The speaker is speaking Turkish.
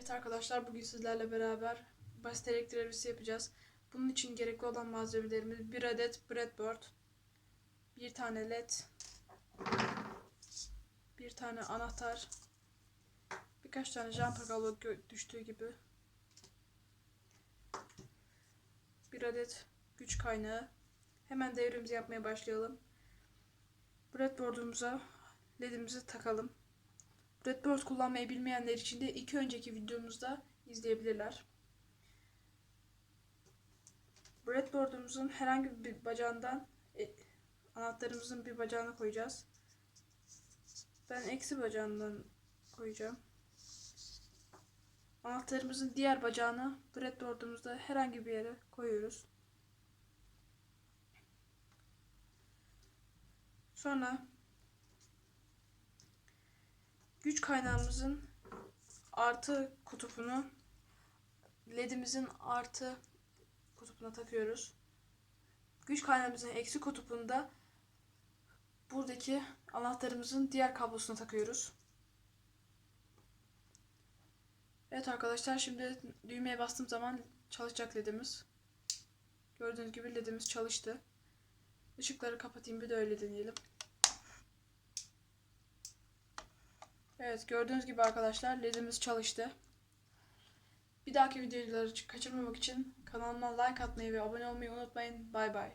Evet arkadaşlar bugün sizlerle beraber basit elektrik yapacağız. Bunun için gerekli olan malzemelerimiz bir adet breadboard, bir tane led, bir tane anahtar, birkaç tane jumper kablo düştüğü gibi, bir adet güç kaynağı. Hemen devrimizi yapmaya başlayalım. Breadboard'umuza ledimizi takalım. Breadboard kullanmayı bilmeyenler için de iki önceki videomuzda izleyebilirler. Breadboard'umuzun herhangi bir bacağından e, anahtarımızın bir bacağına koyacağız. Ben eksi bacağından koyacağım. Anahtarımızın diğer bacağını breadboard'umuzda herhangi bir yere koyuyoruz. Sonra güç kaynağımızın artı kutupunu ledimizin artı kutupuna takıyoruz. Güç kaynağımızın eksi kutupunda buradaki anahtarımızın diğer kablosuna takıyoruz. Evet arkadaşlar şimdi düğmeye bastığım zaman çalışacak ledimiz. Gördüğünüz gibi ledimiz çalıştı. Işıkları kapatayım bir de öyle deneyelim. Evet gördüğünüz gibi arkadaşlar ledimiz çalıştı. Bir dahaki videoları kaçırmamak için kanalıma like atmayı ve abone olmayı unutmayın. Bay bay.